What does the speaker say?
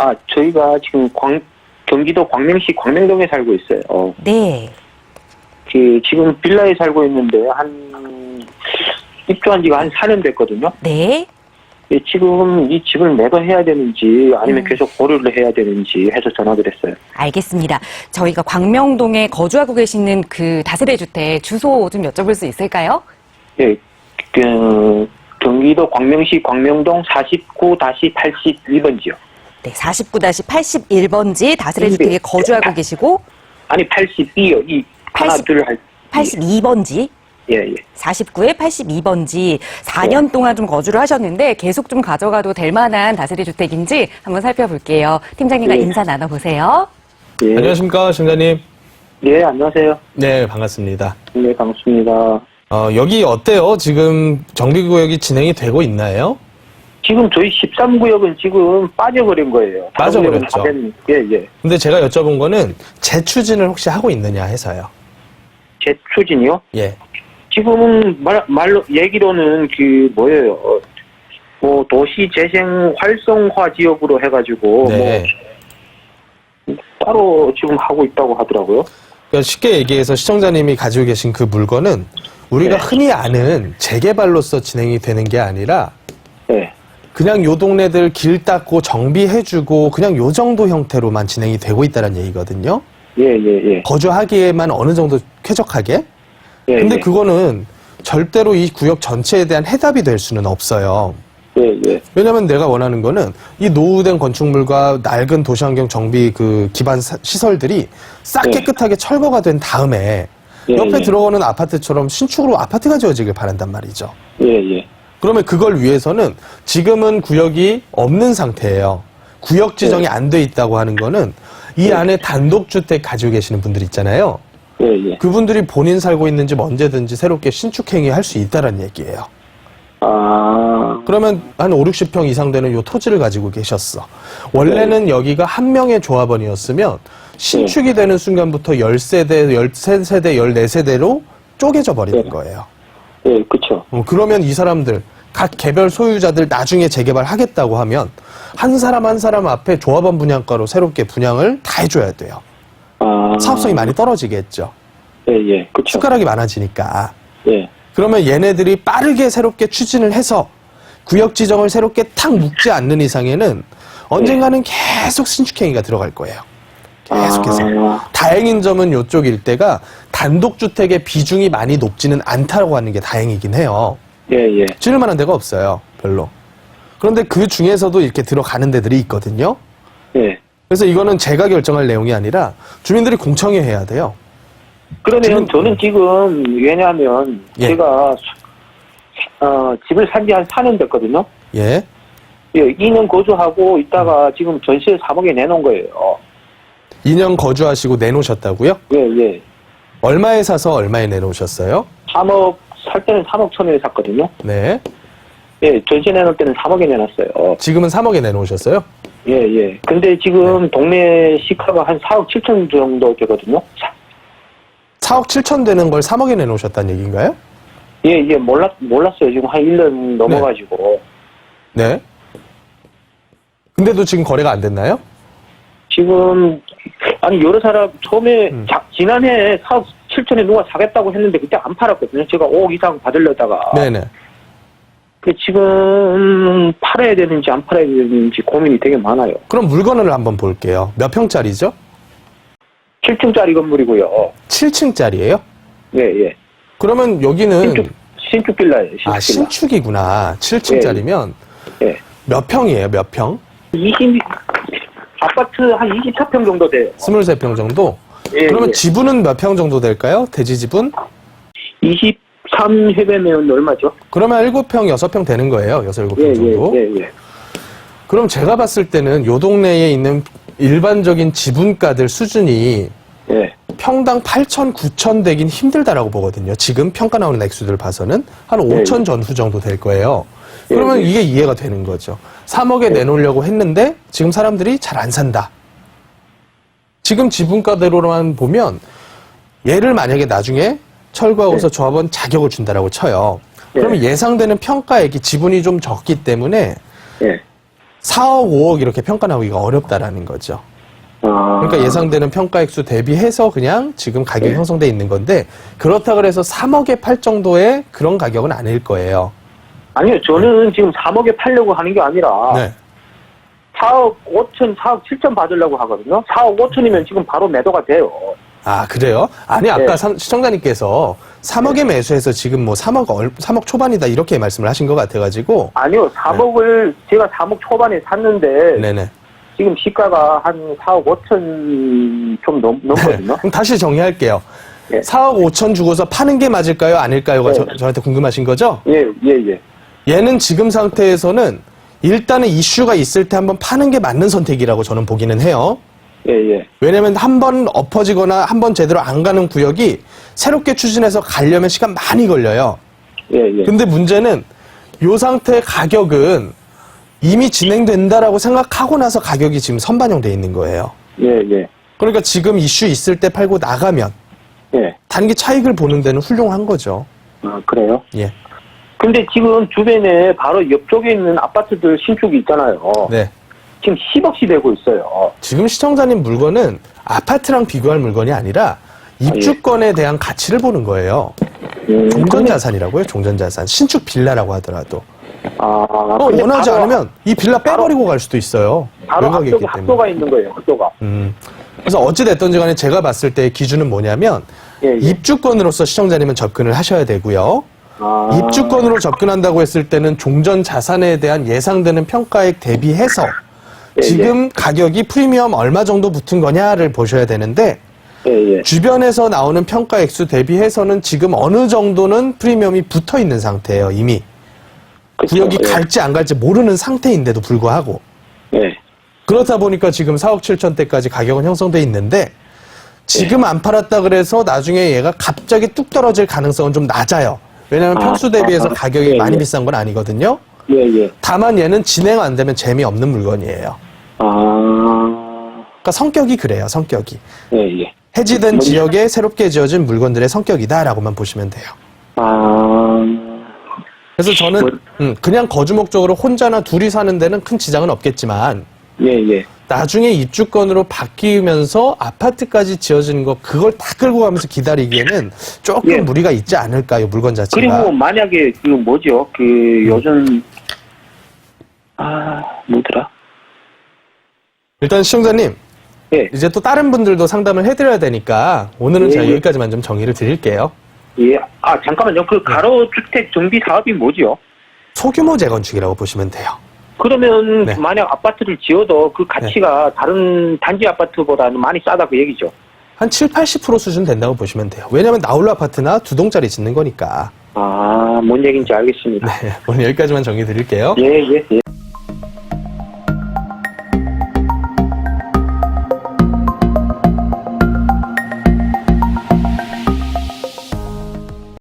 아, 저희가 지금 광, 경기도 광명시 광명동에 살고 있어요. 어, 네. 그, 지금 빌라에 살고 있는데, 한, 입주한 지가 한 4년 됐거든요. 네. 예, 지금 이 집을 매도해야 되는지, 아니면 음. 계속 보류를 해야 되는지 해서 전화를 했어요. 알겠습니다. 저희가 광명동에 거주하고 계시는 그 다세대 주택 주소 좀 여쭤볼 수 있을까요? 예, 그, 경기도 광명시 광명동 49-82번지요. 네, 49-81번지 다세대 네. 주택에 거주하고 계시고 아니, 82요. 이, 하나, 80 둘, 할, 82번지 예, 예. 49에 82번지 4년 동안 좀 거주를 하셨는데 계속 좀 가져가도 될 만한 다세대 주택인지 한번 살펴볼게요. 팀장님과 네. 인사 나눠보세요. 예. 안녕하십니까, 심장님. 예, 안녕하세요. 네, 반갑습니다. 네, 반갑습니다. 어, 여기 어때요? 지금 정비구역이 진행이 되고 있나요? 지금 저희 13구역은 지금 빠져버린 거예요. 다른 빠져버렸죠. 구역은 다 됐- 예, 예. 근데 제가 여쭤본 거는 재추진을 혹시 하고 있느냐 해서요. 제 추진이요? 예. 지금은 말, 말로, 얘기로는 그, 뭐예요. 어, 뭐, 도시 재생 활성화 지역으로 해가지고, 네. 뭐, 따로 지금 하고 있다고 하더라고요. 그러니까 쉽게 얘기해서 시청자님이 가지고 계신 그 물건은 우리가 네. 흔히 아는 재개발로서 진행이 되는 게 아니라 예. 그냥 요 동네들 길 닦고 정비해주고 그냥 요 정도 형태로만 진행이 되고 있다는 얘기거든요. 예, 예, 예. 거주하기에만 어느 정도 쾌적하게. 예, 근데 예. 그거는 절대로 이 구역 전체에 대한 해답이 될 수는 없어요. 예, 예. 왜냐면 내가 원하는 거는 이 노후된 건축물과 낡은 도시환경 정비 그 기반 사- 시설들이 싹 네. 깨끗하게 철거가 된 다음에 예, 옆에 예. 들어오는 아파트처럼 신축으로 아파트가 지어지길 바란단 말이죠. 예, 예. 그러면 그걸 위해서는 지금은 구역이 없는 상태예요. 구역 지정이 안 돼 있다고 하는 거는 이 네. 안에 단독주택 가지고 계시는 분들 있잖아요. 예, 예. 그분들이 본인 살고 있는 집 언제든지 새롭게 신축행위 할 수 있다는 얘기예요. 아, 그러면 한 5, 60평 이상 되는 요 토지를 가지고 계셨어. 원래는 네. 여기가 한 명의 조합원이었으면 신축이 되는 순간부터 10세대, 13세대, 14세대로 쪼개져 버리는 네. 거예요. 예, 그쵸. 어, 그러면 이 사람들, 각 개별 소유자들 나중에 재개발 하겠다고 하면 한 사람 한 사람 앞에 조합원 분양가로 새롭게 분양을 다 해줘야 돼요. 아. 사업성이 많이 떨어지겠죠. 예, 예. 그쵸. 숟가락이 많아지니까. 예. 그러면 얘네들이 빠르게 새롭게 추진을 해서 구역 지정을 새롭게 탁 묶지 않는 이상에는 언젠가는 계속 신축행위가 들어갈 거예요. 계속해서. 아. 다행인 점은 이쪽 일대가 단독주택의 비중이 많이 높지는 않다고 하는 게 다행이긴 해요. 예, 예. 지을 만한 데가 없어요. 별로. 그런데 그 중에서도 이렇게 들어가는 데들이 있거든요. 예. 그래서 이거는 제가 결정할 내용이 아니라 주민들이 공청회 해야 돼요. 그러면 지금- 저는 지금 왜냐하면 예. 제가 수- 어, 집을 산 지 한 4년 됐거든요. 예. 예, 2년 거주하고 있다가 지금 전세 3억에 내놓은 거예요. 2년 거주하시고 내놓으셨다고요? 예, 예. 얼마에 사서 얼마에 내놓으셨어요? 3억 살 때는 3억 천에 샀거든요. 네. 예, 전세 내놓을 때는 3억에 내놨어요. 지금은 3억에 내놓으셨어요? 예, 예. 근데 지금 동네 시가가 한 4억 7천 정도 되거든요. 4억 7천 되는 걸 3억에 내놓으셨다는 얘기인가요? 예, 예. 몰랐 몰랐어요. 지금 한 1년 넘어가지고 네. 근데도 지금 거래가 안 됐나요? 지금 아니 여러 사람 처음에 음. 자- 지난해 4억 7천에 누가 사겠다고 했는데 그때 안 팔았거든요. 제가 5억 이상 받으려다가 네네. 그 지금 팔아야 되는지 안 팔아야 되는지 고민이 되게 많아요. 그럼 물건을 한번 볼게요. 몇 평짜리죠? 7층짜리 건물이고요. 7층짜리예요? 예, 예. 그러면 여기는 신축 신축 빌라예요. 신축 빌라. 아 신축이구나. 7층짜리면 예. 몇 평이에요? 몇 평? 20 아파트 한 24평 정도 돼요. 23평 정도? 예, 그러면 예. 지분은 몇 평 정도 될까요? 대지 지분? 23회배면 얼마죠? 그러면 7평, 6평 되는 거예요. 6, 7평 예, 정도. 예, 예, 예. 그럼 제가 봤을 때는 요 동네에 있는 일반적인 지분가들 수준이 예. 평당 8천, 9천 되긴 힘들다라고 보거든요. 지금 평가 나오는 액수들 봐서는 한 예, 5천 전후 정도 될 거예요. 예, 그러면 예. 이게 이해가 되는 거죠. 3억에 내놓으려고 했는데 지금 사람들이 잘 안 산다. 지금 지분가대로만 보면 얘를 만약에 나중에 철거하고서 조합원 자격을 준다라고 쳐요. 예. 그러면 예상되는 평가액이 지분이 좀 적기 때문에 예. 4억, 5억 이렇게 평가 나오기가 어렵다라는 거죠. 아, 그러니까 예상되는 평가액수 대비해서 그냥 지금 가격이 네. 형성돼 있는 건데 그렇다 그래서 3억에 팔 정도의 그런 가격은 아닐 거예요. 아니요, 저는 지금 3억에 팔려고 하는 게 아니라 네. 4억 5천, 4억 7천 받으려고 하거든요. 4억 5천이면 지금 바로 매도가 돼요. 아, 그래요? 아니, 아까 네. 사- 시청자님께서 3억에 매수해서 지금 뭐 3억, 얼, 3억 초반이다 이렇게 말씀을 하신 것 같아가지고. 아니요, 3억을 제가 3억 초반에 샀는데 네네. 지금 시가가 한 4억 5천 좀 넘, 넘거든요. 그럼 다시 정리할게요. 네. 4억 5천 주고서 파는 게 맞을까요? 아닐까요가 네. 저, 저한테 궁금하신 거죠? 예, 예, 예. 얘는 지금 상태에서는 일단은 이슈가 있을 때 한번 파는 게 맞는 선택이라고 저는 보기는 해요. 예, 예. 왜냐면 한 번 엎어지거나 한 번 제대로 안 가는 구역이 새롭게 추진해서 가려면 시간 많이 걸려요. 예, 예. 근데 문제는 요 상태 가격은 이미 진행된다라고 생각하고 나서 가격이 지금 선반영돼 있는 거예요. 예, 예. 그러니까 지금 이슈 있을 때 팔고 나가면 예. 단기 차익을 보는 데는 훌륭한 거죠. 아, 그래요? 예. 근데 지금 주변에 바로 옆쪽에 있는 아파트들 신축이 있잖아요. 네. 지금 10억씩 되고 있어요. 지금 시청자님 물건은 아파트랑 비교할 물건이 아니라 입주권에 대한 가치를 보는 거예요. 음, 종전 근데- 자산이라고요. 종전 자산. 신축 빌라라고 하더라도. 아, 어, 근데 원하지 바로- 않으면 이 빌라 빼버리고 갈 수도 있어요. 바로 앞쪽에 있기 때문에. 학교가 있는 거예요, 학교가. 음. 그래서 어찌됐든지 간에 제가 봤을 때 기준은 뭐냐면 예, 예. 입주권으로서 시청자님은 접근을 하셔야 되고요. 아, 입주권으로 접근한다고 했을 때는 종전 자산에 대한 예상되는 평가액 대비해서 예, 지금 가격이 프리미엄 얼마 정도 붙은 거냐를 보셔야 되는데 예, 예. 주변에서 나오는 평가 액수 대비해서는 지금 어느 정도는 프리미엄이 붙어 있는 상태예요, 이미. 그쵸, 구역이 예. 갈지 안 갈지 모르는 상태인데도 불구하고. 예. 그렇다 보니까 지금 4억 7천 대까지 가격은 형성돼 있는데 지금 안 팔았다 그래서 나중에 얘가 갑자기 뚝 떨어질 가능성은 좀 낮아요. 왜냐하면 아, 평수 대비해서 아, 가격이 예, 많이 예. 비싼 건 아니거든요. 예, 예. 다만 얘는 진행 안 되면 재미없는 물건이에요. 아, 그러니까 성격이 그래요, 성격이. 예, 예. 해지된 뭔- 지역에 새롭게 지어진 물건들의 성격이다라고만 보시면 돼요. 아, 그래서 저는 뭐- 음, 그냥 거주 목적으로 혼자나 둘이 사는 데는 큰 지장은 없겠지만 예, 예. 나중에 입주권으로 바뀌면서 아파트까지 지어지는 거 그걸 다 끌고 가면서 기다리기에는 조금 예. 무리가 있지 않을까요 물건 자체가 그리고 만약에 그 뭐죠? 그 요즘 아 뭐더라? 일단 시청자님 예, 이제 또 다른 분들도 상담을 해드려야 되니까 오늘은 예, 제가 예. 여기까지만 좀 정리를 드릴게요 예. 아 잠깐만요. 네. 그 가로주택 정비 사업이 뭐지요? 소규모 재건축이라고 보시면 돼요 그러면 네. 만약 아파트를 지어도 그 가치가 다른 단지 아파트보다는 많이 싸다 그 얘기죠. 한 7, 80% 수준 된다고 보시면 돼요 왜냐하면 나홀로 아파트나 두 동짜리 짓는 거니까 아, 뭔 얘기인지 알겠습니다. 네, 오늘 여기까지만 정리 드릴게요 예, 예, 예.